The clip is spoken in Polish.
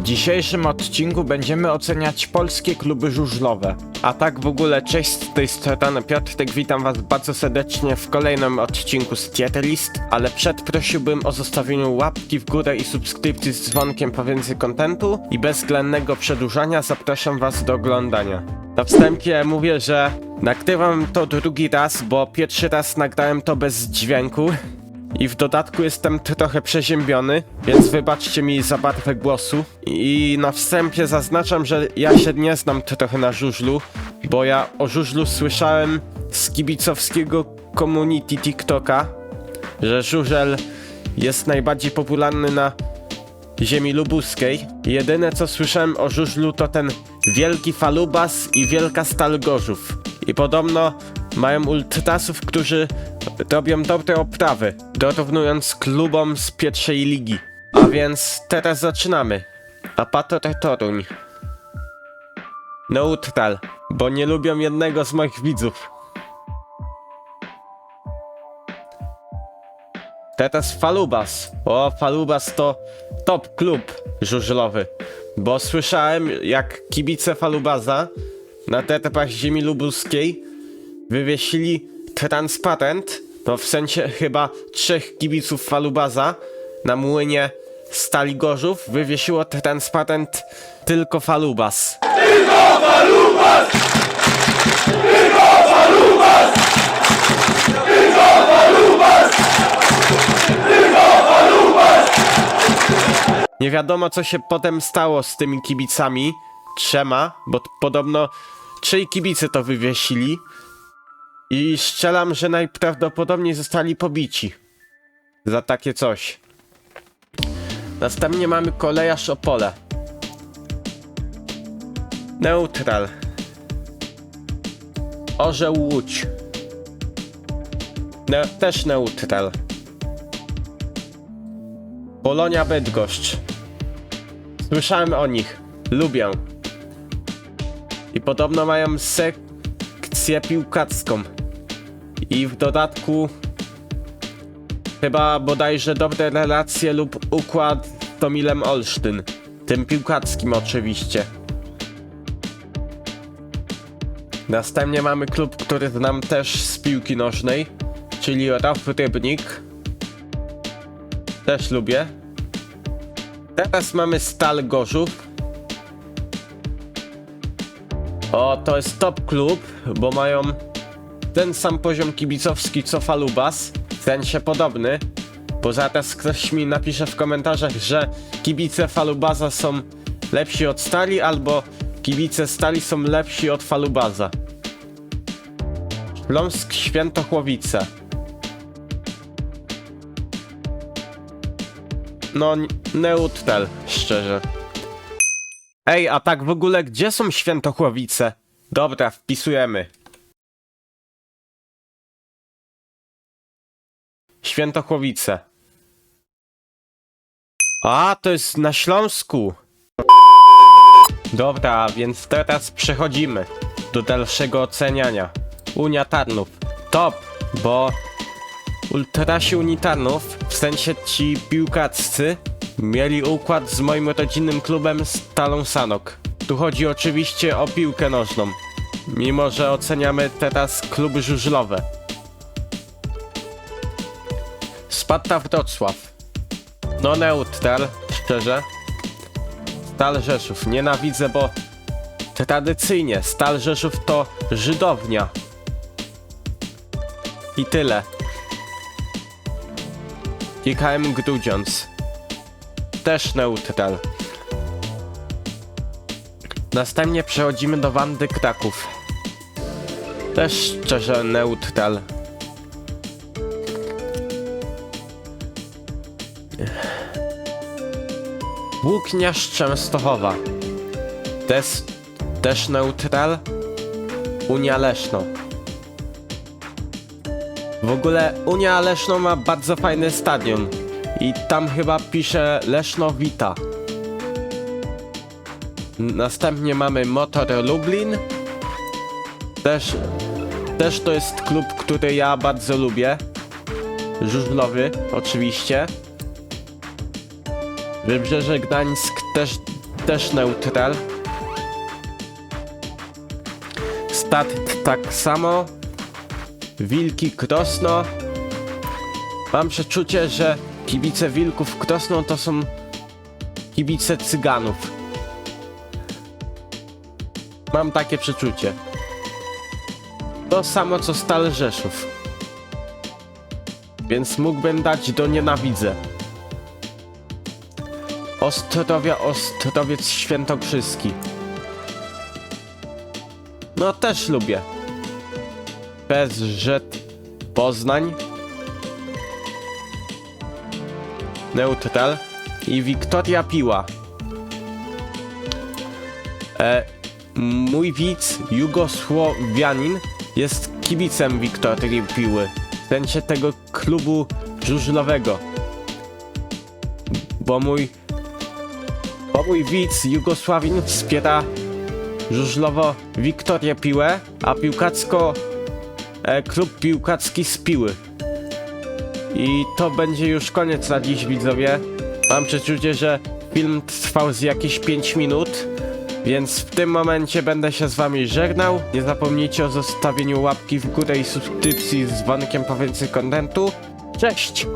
W dzisiejszym odcinku będziemy oceniać polskie kluby żużlowe. A tak w ogóle, cześć, z tej strony Piotrek, witam was bardzo serdecznie w kolejnym odcinku z Tietlist, ale przed prosiłbym o zostawienie łapki w górę i subskrypcji z dzwonkiem po więcej kontentu i bez względnego przedłużania zapraszam was do oglądania. Na wstępie mówię, że nagrywam to drugi raz, bo pierwszy raz nagrałem to bez dźwięku, i w dodatku jestem trochę przeziębiony, więc wybaczcie mi za barwę głosu. I na wstępie zaznaczam, że ja się nie znam trochę na żużlu, bo ja o żużlu słyszałem z kibicowskiego community TikToka, że żużel jest najbardziej popularny na ziemi lubuskiej. Jedyne co słyszałem o żużlu to ten wielki falubas i wielka stal gorzów. I podobno mają ultrasów, którzy robią dobre oprawy, dorównując klubom z pierwszej ligi. A więc teraz zaczynamy. Apator Toruń. Neutral, bo nie lubią jednego z moich widzów. Teraz Falubas. O, Falubas to top klub żużlowy. Bo słyszałem, jak kibice Falubaza na terpach ziemi lubuskiej wywiesili transparent, no w sensie chyba trzech kibiców Falubaza na młynie Stali Gorzów wywiesiło transparent tylko Falubas. Nie wiadomo, co się potem stało z tymi kibicami. Trzema, bo podobno trzej kibice to wywiesili. I strzelam, że najprawdopodobniej zostali pobici. Za takie coś. Następnie mamy kolejarz Opole. Neutral. Orzeł Łódź. Ne też neutral. Polonia Bydgoszcz. Słyszałem o nich. Lubię. I podobno mają sekcję piłkarską. I w dodatku chyba bodajże dobre relacje lub układ z Tomilem Olsztyn. Tym piłkarskim oczywiście. Następnie mamy klub, który znam też z piłki nożnej, czyli Raf Rybnik. Też lubię. Teraz mamy Stal Gorzów. O, to jest top klub, bo mają ten sam poziom kibicowski co Falubas, w sensie podobny, bo zaraz ktoś mi napisze w komentarzach, że kibice Falubaza są lepsi od Stali, albo kibice Stali są lepsi od Falubaza. Śląsk Świętochłowice. No, neutral, szczerze. Ej, a tak w ogóle gdzie są Świętochłowice? Dobra, wpisujemy. Świętochłowice. A, to jest na Śląsku. Dobra, więc teraz przechodzimy do dalszego oceniania. Unia Tarnów. Top, bo ultrasi Unii Tarnów, w sensie ci piłkarscy, mieli układ z moim rodzinnym klubem Stalą Sanok. Tu chodzi oczywiście o piłkę nożną, mimo że oceniamy teraz kluby żużlowe. Sparta Wrocław. No neutral, szczerze. Stal Rzeszów. Nienawidzę, bo tradycyjnie Stal Rzeszów to Żydownia. I tyle. IKM Grudziądz. Też neutral. Następnie przechodzimy do Wandy Kraków. Też szczerze neutral. Włókniarz Częstochowa. Des, też neutral. Unia Leszno. W ogóle Unia Leszno ma bardzo fajny stadion. I tam chyba pisze Leszno Wita. Następnie mamy Motor Lublin. Też, też to jest klub, który ja bardzo lubię. Żużlowy, oczywiście. Wybrzeże Gdańsk też też neutral. Stat tak samo. Wilki Krosno. Mam przeczucie, że kibice Wilków Krosno to są kibice Cyganów. Mam takie przeczucie. To samo co Stal Rzeszów. Więc mógłbym dać do nienawidzę. Ostrowia Ostrowiec Świętokrzyski. No też lubię. PSZ Poznań. Neutral. I Wiktoria Piła. E, mój widz Jugosłowianin jest kibicem Wiktorii Piły. W sensie tego klubu żużlowego. Bo mój bo mój widz Jugosławin wspiera żużlowo Wiktorię Piłę, a piłkacko e, klub piłkacki z Piły. I to będzie już koniec na dziś widzowie. Mam przeczucie, że film trwał z jakieś 5 minut, więc w tym momencie będę się z wami żegnał. Nie zapomnijcie o zostawieniu łapki w górę i subskrypcji z dzwonkiem po więcej kontentu. Cześć!